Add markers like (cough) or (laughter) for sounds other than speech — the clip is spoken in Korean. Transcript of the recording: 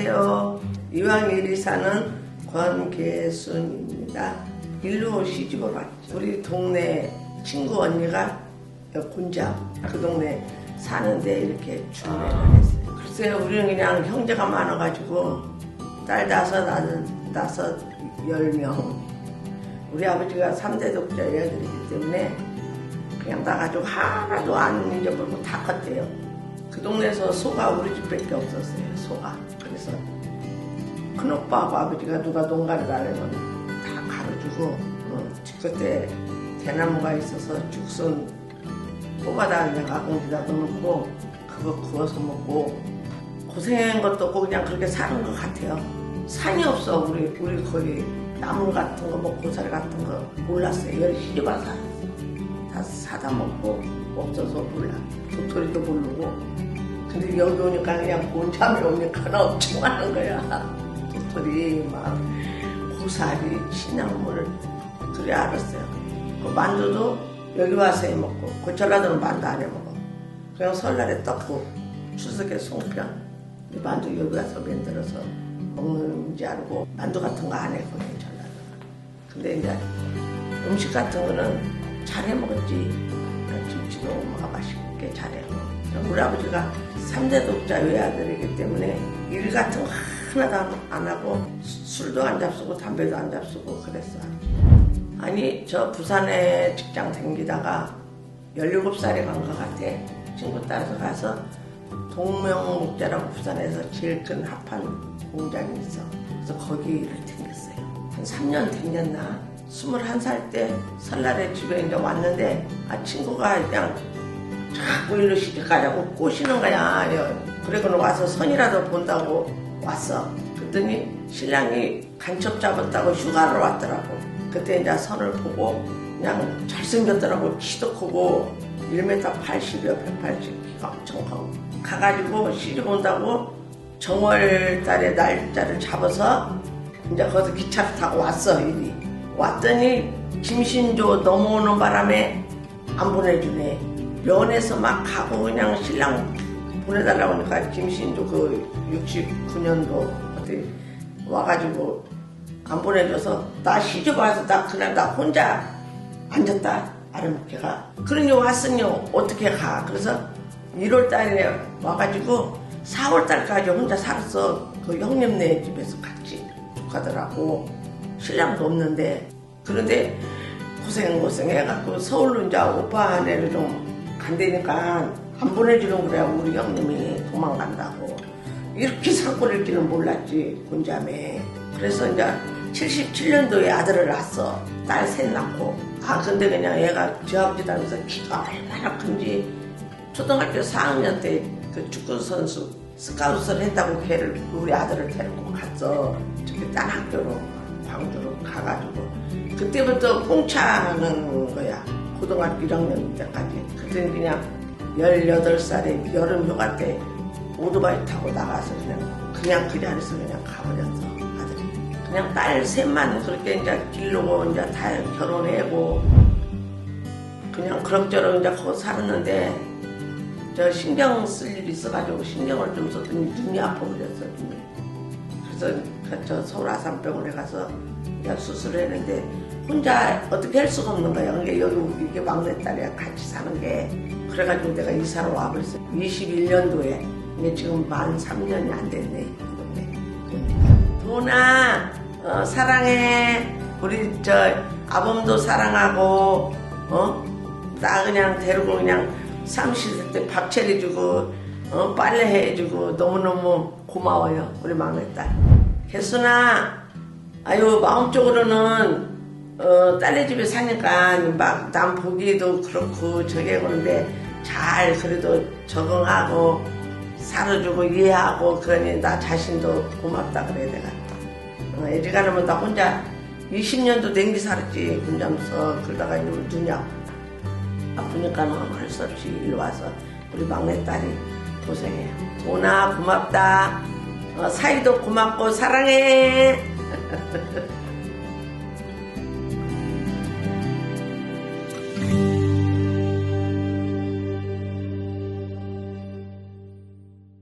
안녕하세요. 이왕일이 사는 권계순입니다. 일로 시집을 왔죠. 우리 동네 친구 언니가 곤자 그 동네 사는데 이렇게 주례를 했어요. 글쎄요, 우리는 그냥 형제가 많아가지고 딸 다섯, 아들 다섯, 열 명. 우리 아버지가 3대 독자 여자들이기 때문에 그냥 다 가지고 하나도 안 잊어버리고 다 컸대요. 그 동네에서 소가 우리 집밖에 없었어요, 소가. 그래서 큰 오빠하고 아버지가 누가 농가를 가려면 다 가르주고, 어, 그때 대나무가 있어서 죽순 뽑아다 그냥 가공기다 넣고, 그거 구워서 먹고, 고생한 것도 없고 그냥 그렇게 사는 것 같아요. 산이 없어, 우리, 우리 거기 나물 같은 거, 먹고 살 같은 거 몰랐어요. 열 시집 와서 다 사다 먹고 없어서 몰라. 도토리도 모르고. 근데 여기 오니까 그냥 본참이 오니까 엄청 많은 거야. 도토리, 막, 고사리, 시나물. 그래 알았어요. 그 만두도 여기 와서 해 먹고, 그 전라도는 만두 안 해 먹어. 그냥 설날에 떡국, 추석에 송편. 이 만두 여기 와서 만들어서 먹는지 알고, 만두 같은 거안 해, 거기 전라도는. 근데 이제 음식 같은 거는 잘해 먹었지. 김치도 엄마가 맛있게 잘해. 우리 아버지가 3대 독자 외아들이기 때문에 일 같은 거 하나도 안 하고 술도 안 잡수고 담배도 안 잡수고 그랬어. 아니 저 부산에 직장 다니다가 17살에 간 것 같아. 친구 따라서 가서 동명목자라고 부산에서 제일 큰 합판 공장이 있어. 그래서 거기 일을 댕겼어요. 한 3년 댕겼나? 21살 때 설날에 집에 이제 왔는데 아 친구가 그냥 자꾸 일로 시집 가자고 꼬시는 거야. 그래서 와서 선이라도 본다고 왔어. 그랬더니 신랑이 간첩 잡았다고 휴가를 왔더라고. 그때 이제 선을 보고 그냥 잘생겼더라고. 키도 크고 1m 80여 180 키가 엄청 커. 가가지고 시집 온다고 정월 달에 날짜를 잡아서 이제 거기서 기차를 타고 왔어 일이. 왔더니 김신조 넘어오는 바람에 안 보내주네. 면에서 막 가고 그냥 신랑 보내달라고 하니까 김신조 그 69년도 어디 와가지고 안 보내줘서 나 시집 와서 나 그날 나 혼자 앉았다 아래목회가. 그러니 왔으니 어떻게 가? 그래서 1월 달에 와가지고 4월 달까지 혼자 살았어. 그 형님네 집에서 같이 가더라고. 신랑도 없는데. 그런데 고생 고생해갖고 서울로 이제 오빠네를 좀 간다니까 안 보내주는 거야 우리 형님이 도망간다고. 이렇게 사고를 길는 몰랐지 곤자매 그래서 이제 77년도에 아들을 낳았어. 딸 셋 낳고. 아 근데 그냥 얘가 저 아버지 닮아서 키가 얼마나 큰지 초등학교 4학년 때 그 축구 선수 스카웃을 했다고 걔를 우리 아들을 데리고 갔어. 저기 딴 학교로 광주로 가가지고. 그때부터 공차하는 거야. 고등학교 1학년 때까지. 그때는 그냥 18살에 여름 휴가 때 오토바이 타고 나가서 그냥, 그냥 그 자리에서 그냥 가버렸어. 아들이. 그냥 딸 셋만 그렇게 이제 길르고 이제 다 결혼하고 그냥 그럭저럭 이제 거기 살았는데 저 신경 쓸 일이 있어가지고 신경을 좀 썼더니 눈이 아파버렸어, 눈이. 그래서 저 서울 아산병원에 가서 수술을 했는데 혼자 어떻게 할 수가 없는 거야. 그러니까 여기 이게 막내딸이야 같이 사는 게. 그래가지고 내가 이사를 와버렸어. 21년도에. 근데 지금 만 3년이 안 됐네. 도나 어, 사랑해. 우리 저 아범도 사랑하고 어? 나 그냥 데리고 그냥 삼시세 때밥 차려주고 어? 빨래 해주고 너무너무 고마워요. 우리 막내딸. 개순아 아유 마음적으로는 어, 딸네 집에 사니까 막 남 보기에도 그렇고 저게 그런데 잘 그래도 적응하고 살아주고 이해하고 그러니 나 자신도 고맙다 그래 내가 어, 애지간하면 나 혼자 20년도 냉기 살았지 혼자면서. 그러다가 이제 눈이 아프니까는 할수 없이 일로 와서 우리 막내딸이 고생해. 오나 고맙다. 어, 사이도 고맙고 사랑해 (laughs)